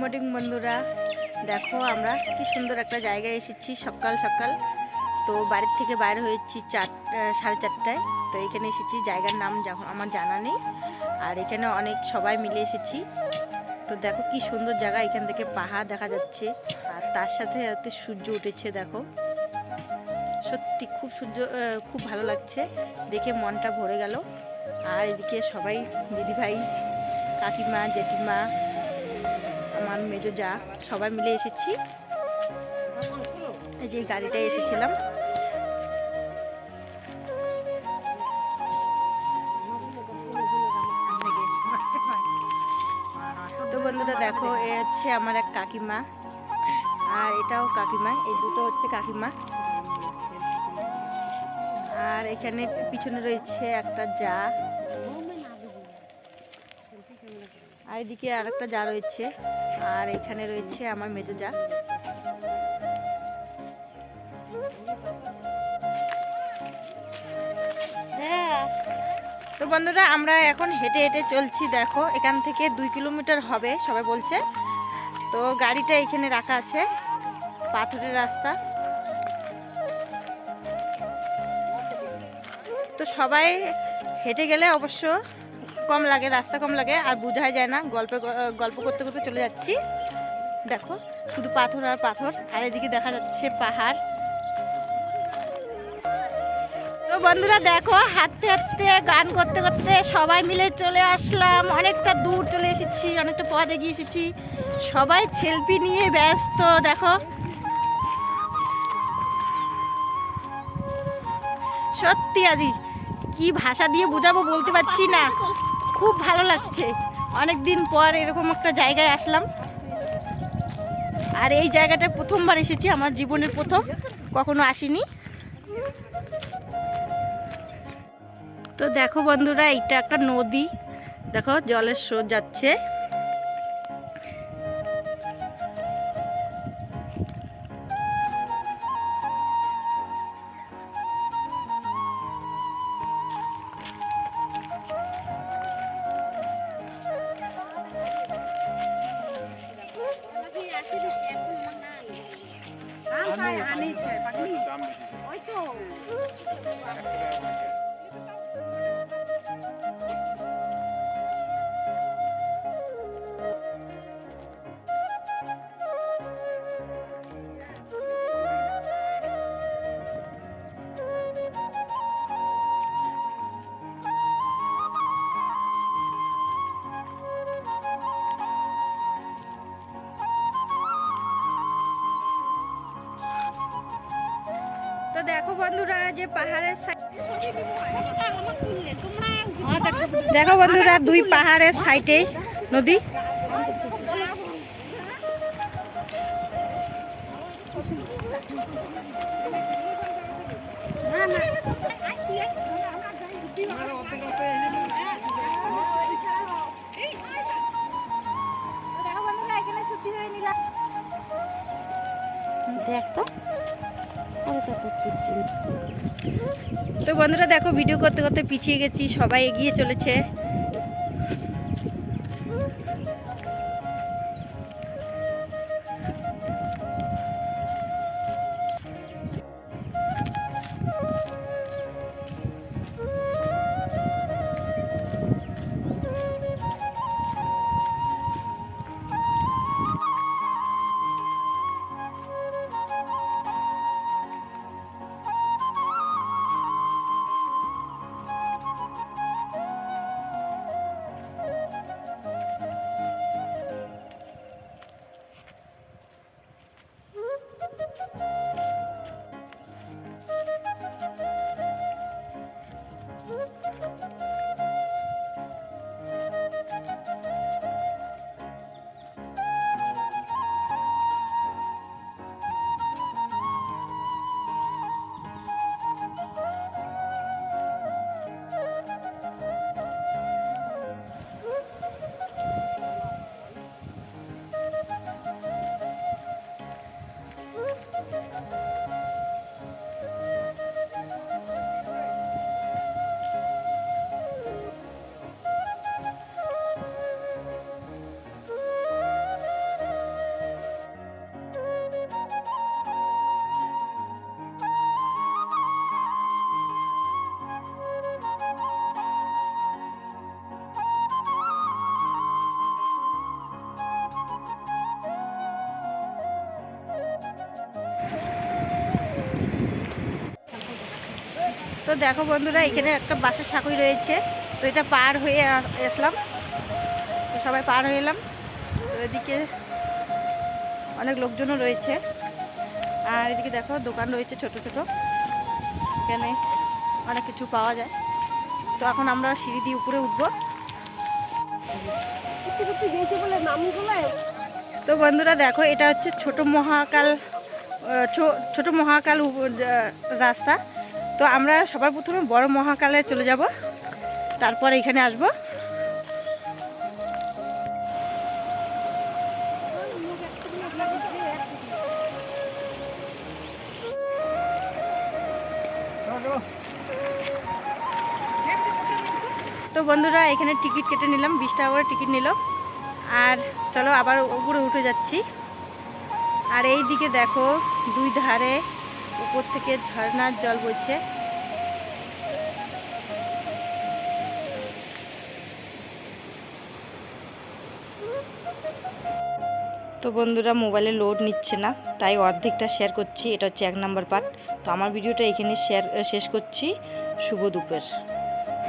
Morning বন্ধুরা, দেখো আমরা কি সুন্দর একটা জায়গায় এসেছি সকাল সকাল। তো বাড়ির থেকে বাইর হয়েছি চার সাড়ে চারটায়। তো এখানে এসেছি, জায়গার নাম যখন আমার জানা নেই। আর এখানে অনেক সবাই মিলে এসেছি। তো দেখো কি সুন্দর জায়গা, এখান থেকে পাহাড় দেখা যাচ্ছে। আর তার সাথে সাথে সূর্য উঠেছে, দেখো। সত্যি খুব সূর্য খুব ভালো লাগছে। দেখে মনটা ভরে গেল। আর এদিকে সবাই, দিদিভাই, কাকিমা, জেঠিমা আমার মেজো যা, সবাই মিলে এসেছি। এই যে গাড়িটায় এসেছিলাম। তো বন্ধুরা দেখো, এ হচ্ছে আমার এক কাকিমা। আর এটাও কাকিমা, এই দুটো হচ্ছে কাকিমা। আর এখানে পিছনে রয়েছে একটা যা। আর এদিকে আরেকটা যা রয়েছে, আর এখানে রয়েছে আমার মেজো যা। তো বন্ধুরা, আমরা এখন হেঁটে হেঁটে চলছি, দেখো, এখান থেকে দুই কিলোমিটার হবে, সবাই বলছে। তো গাড়িটা এখানে রাখা আছে, পাথরের রাস্তা। তো সবাই হেঁটে গেলে অবশ্য কম লাগে, রাস্তা কম লাগে, আর বোঝাই যায় না। গল্পে গল্প করতে করতে চলে যাচ্ছি। দেখো, শুধু পাথর আর পাথর, আর এদিকে দেখা যাচ্ছে পাহাড়। তো বন্ধুরা, দেখো, হাঁটতে হাঁটতে, গান করতে করতে সবাই মিলে চলে আসলাম। অনেকটা দূর চলে এসেছি, অনেকটা পথ এগিয়ে এসেছি। সবাই সেলফি নিয়ে ব্যস্ত, দেখো। সত্যি, আজি কি ভাষা দিয়ে বোঝাবো বলতে পারছি না। খুব ভালো লাগছে। অনেক দিন পর এরকম একটা জায়গায় আসলাম। আর এই জায়গাটা প্রথমবার এসেছি, আমার জীবনের প্রথম, কখনো আসিনি। তো দেখো বন্ধুরা, এইটা একটা নদী। দেখো, জলের স্রোত যাচ্ছে। อันนี้ใส่ปักนี่ বন্ধুরা যে পাহাড়ের সাই- দেখো বন্ধুরা। দুই পাহাড়ের সাইডে নদী। দেখ। তো তো বন্ধুরা দেখো ভিডিও করতে করতে পিছিয়ে গেছি সবাই এগিয়ে চলেছে। তো দেখো বন্ধুরা, এখানে একটা বাসের সাঁকুই রয়েছে। তো এটা পার হয়ে আসলাম। তো সবাই পার হয়ে এলাম। এদিকে অনেক লোকজনও রয়েছে। আর এদিকে দেখো, দোকান রয়েছে ছোট ছোট। এখানে অনেক কিছু পাওয়া যায়। তো এখন আমরা সিঁড়ি দিয়ে উপরে উঠবো। তো বন্ধুরা দেখো, এটা হচ্ছে ছোট মহাকাল ছোট মহাকাল রাস্তা। তো আমরা সবার প্রথমে বড় মহাকালে চলে যাব। তারপর এখানে আসব। তো বন্ধুরা, এখানে টিকিট কেটে নিলাম, বিশ টাকা করে টিকিট নিল। আর চলো আবার উপরে উঠে যাচ্ছি। আর এই দিকে দেখো, দুই ধারে উপর থেকে ঝর্নার জল বইছে। তো বন্ধুরা, মোবাইলে লোড নিচ্ছে না, তাই অর্ধেকটা শেয়ার করছি, এটা হচ্ছে এক নাম্বার পার্ট তো আমার ভিডিওটা এখানে শেয়ার শেষ করছি। শুভ দুপুর।